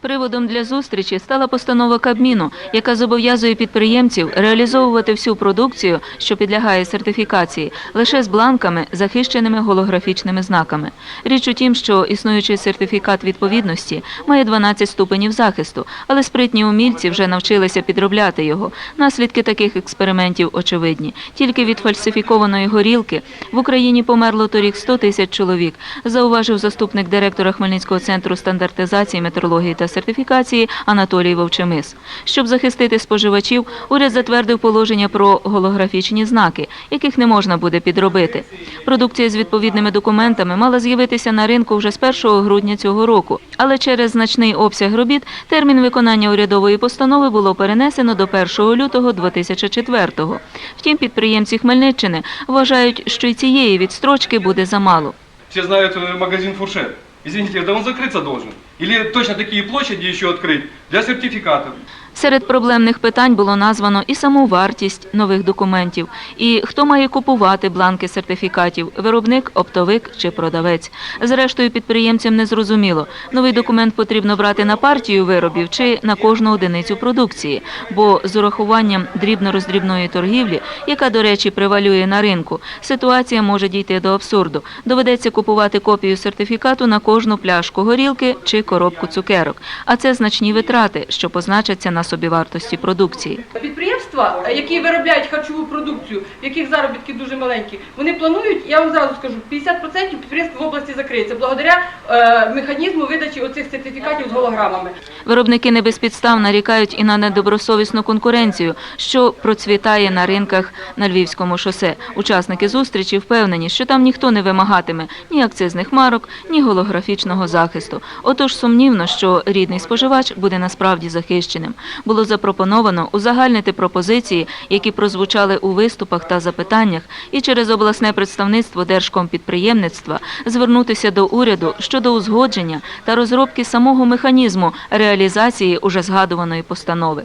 Приводом для зустрічі стала постанова Кабміну, яка зобов'язує підприємців реалізовувати всю продукцію, що підлягає сертифікації, лише з бланками, захищеними голографічними знаками. Річ у тім, що існуючий сертифікат відповідності має 12 ступенів захисту, але спритні умільці вже навчилися підробляти його. Наслідки таких експериментів очевидні. Тільки від фальсифікованої горілки в Україні померло торік 100 тисяч чоловік, зауважив заступник директора Хмельницького центру стандартизації, метрології та сертифікації Анатолій Вовчемис. Щоб захистити споживачів, уряд затвердив положення про голографічні знаки, яких не можна буде підробити. Продукція з відповідними документами мала з'явитися на ринку вже з 1 грудня цього року, але через значний обсяг робіт термін виконання урядової постанови було перенесено до 1 лютого 2004-го. Втім, підприємці Хмельниччини вважають, що й цієї відстрочки буде замало. Все знают э, магазин Фуршет. Извините, да он закрыться должен. Или точно такие площади еще открыть для сертификатов. Серед проблемних питань було названо і саму вартість нових документів, і хто має купувати бланки сертифікатів – виробник, оптовик чи продавець. Зрештою, підприємцям не зрозуміло, новий документ потрібно брати на партію виробів чи на кожну одиницю продукції, бо з урахуванням дрібно-роздрібної торгівлі, яка, до речі, превалює на ринку, ситуація може дійти до абсурду. Доведеться купувати копію сертифікату на кожну пляшку горілки чи коробку цукерок. А це значні витрати, що позначаться на собівартості продукції. Підприємства, які виробляють харчову продукцію, в яких заробітки дуже маленькі, вони планують, я вам зразу скажу, 50% підприємств в області закриється благодаря е, механізму видачі оцих сертифікатів з голограмами. Виробники не безпідстав нарікають і на недобросовісну конкуренцію, що процвітає на ринках на Львівському шосе. Учасники зустрічі впевнені, що там ніхто не вимагатиме ні акцизних марок, ні голографічного захисту. Отож сумнівно, що рідний споживач буде насправді захищеним. Було запропоновано узагальнити пропозиції, які прозвучали у виступах та запитаннях, і через обласне представництво Держкомпідприємництва звернутися до уряду щодо узгодження та розробки самого механізму реалізації уже згадуваної постанови.